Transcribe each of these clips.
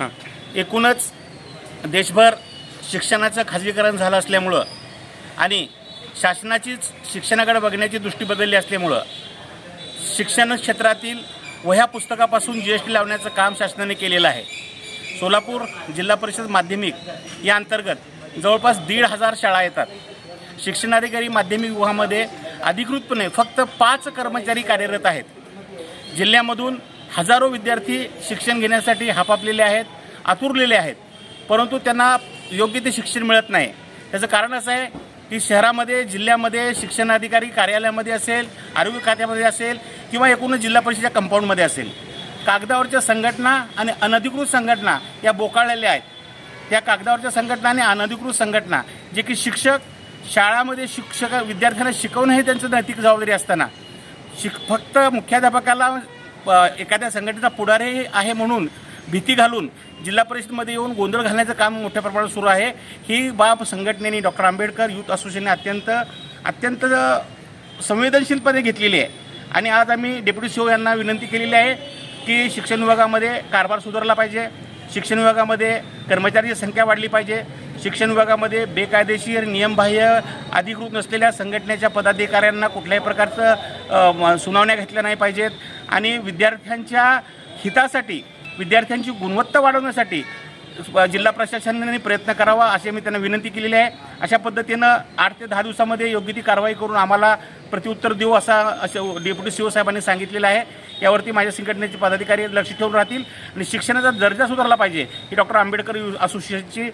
हां. एकूणच देशभर शिक्षणाचं खाजगीकरण झालं असल्यामुळं आणि शासनाचीच शिक्षणाकडे बघण्याची दृष्टी बदलली असल्यामुळं शिक्षण क्षेत्रातील वह्या पुस्तकापासून जी एस टी लावण्याचं काम शासनाने केलेलं आहे. सोलापूर जिल्हा परिषद माध्यमिक या अंतर्गत जवळपास दीड हजार शाळा येतात. शिक्षणाधिकारी माध्यमिक विभागामध्ये अधिकृतपणे फक्त पाच कर्मचारी कार्यरत आहेत. जिल्ह्यामधून हजारो विद्यार्थी शिक्षण घेण्यासाठी हापापलेले आहेत आतुरलेले आहेत. परंतु त्यांना योग्य ते शिक्षण मिळत नाही. त्याचं कारण असं आहे की शहरामध्ये जिल्ह्यामध्ये शिक्षणाधिकारी कार्यालयामध्ये असेल आरोग्य खात्यामध्ये असेल किंवा एकूणच जिल्हा परिषदेच्या कंपाऊंडमध्ये असेल. कागदावरच्या संघटना आणि अनधिकृत संघटना या बोकाळलेल्या आहेत. त्या कागदावरच्या संघटना आणि अनधिकृत संघटना जे की शिक्षक शाळामध्ये शिक्षक विद्यार्थ्यांना शिकवणं हे त्यांचं नैतिक जबाबदारी असताना. शिक फक्त मुख्याध्यापकाला एखाद्या संघटनेचा पुढारी आहे म्हणून भीती घालून जिल्हा परिषदमध्ये येऊन गोंधळ घालण्याचं काम मोठ्या प्रमाणात सुरू आहे. ही बाब संघटनेने डॉक्टर आंबेडकर युथ असोसिएशनने अत्यंत अत्यंत संवेदनशीलपणे घेतलेली आहे. आणि आज आम्ही डेप्युटी सीओ यांना विनंती केलेली आहे की शिक्षण विभागामध्ये कारभार सुधारला पाहिजे. शिक्षण विभागामध्ये कर्मचाऱ्यांची संख्या वाढली पाहिजे. शिक्षण विभागामध्ये बेकायदेशीर नियमबाह्य अधिकृत नसलेल्या संघटनेच्या पदाधिकाऱ्यांना कुठल्याही प्रकारचं सुनावण्या घेतल्या नाही पाहिजेत. आणि विद्यार्थ्यांच्या हितासाठी विद्यार्थ्यांची गुणवत्ता वाढवण्यासाठी जिल्हा प्रशासनाने प्रयत्न करावा असे मी त्यांना विनंती केलेली आहे. अशा पद्धतीनं आठ ते दहा दिवसामध्ये योग्य ती कारवाई करून आम्हाला प्रत्युत्तर देऊ असा असं डेप्युटी सी साहेबांनी सांगितलेलं आहे. यावरती माझ्या संघटनेचे पदाधिकारी लक्ष ठेवून राहतील आणि शिक्षणाचा दर्जा सुधारला पाहिजे ही डॉक्टर आंबेडकर असोसिएशनची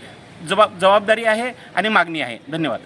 जबाब जबाबदारी आहे आणि मागणी आहे. धन्यवाद.